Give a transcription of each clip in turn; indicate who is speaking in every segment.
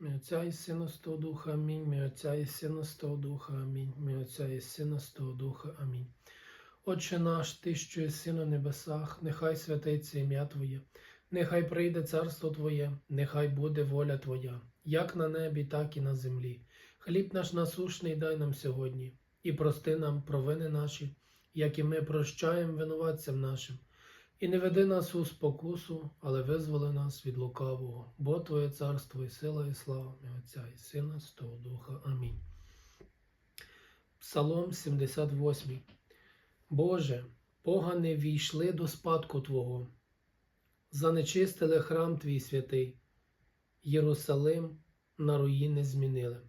Speaker 1: Отця і Сина Святого Духа, Амінь. Мій Отця і Сина Святого Духа, Амінь. Мій Отця і Сина Святого Духа, Амінь. Отче наш, Ти, що єси на небесах, нехай святиться ім'я Твоє, нехай прийде царство Твоє, нехай буде воля Твоя, як на небі, так і на землі. Хліб наш насушний дай нам сьогодні, і прости нам провини наші, як і ми прощаємо винуватцям нашим. І не веди нас у спокусу, але визволи нас від лукавого, бо Твоє царство і сила, і слава і Отця, і Сина, Святого Духа. Амінь. Псалом 78. Боже, погани війшли до спадку Твого, занечистили храм Твій святий, Єрусалим на руїни змінили.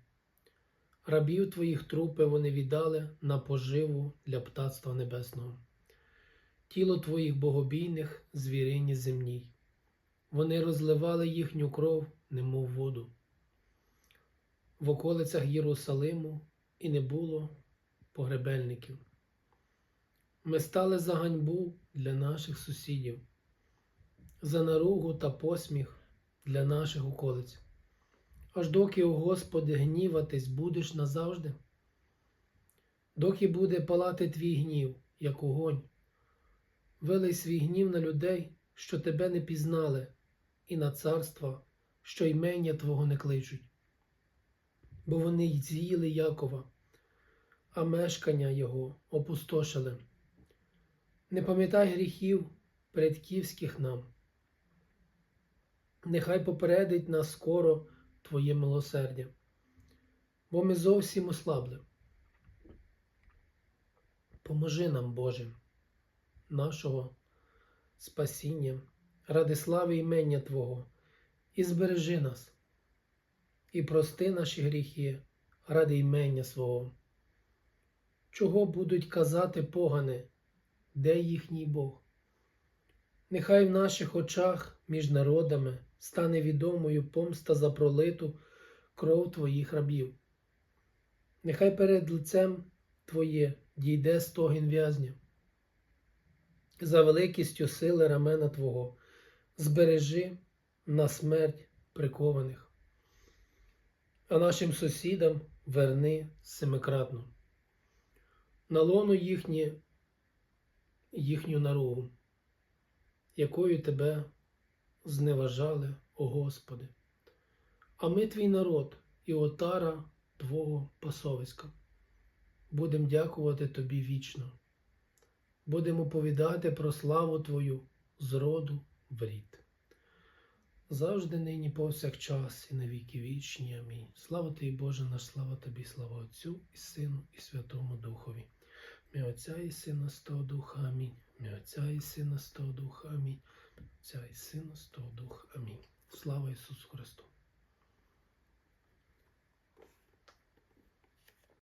Speaker 1: Рабів Твоїх трупи вони віддали на поживу для птацтва небесного тіло твоїх богобійних звірині земній. Вони розливали їхню кров, немов воду. В околицях Єрусалиму і не було погребельників. Ми стали за ганьбу для наших сусідів, за наругу та посміх для наших околиць. Аж доки, о Господи, гніватись будеш назавжди, доки буде палати твій гнів, як огонь. Вилий свій гнів на людей, що тебе не пізнали, і на царства, що ймення Твого не кличуть. Бо вони й з'їли Якова, а мешкання його опустошили. Не пам'ятай гріхів предківських нам. Нехай попередить нас скоро Твоє милосердя, бо ми зовсім ослабли. Поможи нам, Боже нашого спасіння, ради слави імення Твого, і збережи нас, і прости наші гріхи ради імення свого. Чого будуть казати погани, де їхній Бог? Нехай в наших очах між народами стане відомою помста за пролиту кров Твоїх рабів. Нехай перед лицем Твоє дійде стогін в'язня за великістю сили рамена Твого, збережи на смерть прикованих, а нашим сусідам верни семикратно, на лону їхнє, їхню наругу, якою Тебе зневажали, о Господи, а ми твій народ і отара Твого пасовиська. Будем дякувати Тобі вічно будемо повідати про славу Твою з роду в рід. Завжди нині повсякчас і на віки вічні. Амінь. Слава Тобі, Боже наш, слава Тобі, слава Отцю і Сину, і Святому Духові. Мій Отця і Сина з того Духа, Амінь. Мій Отця і Сина з того Духа, Амінь. Отця і Сина з Духа, Амінь. Слава Ісусу Христу!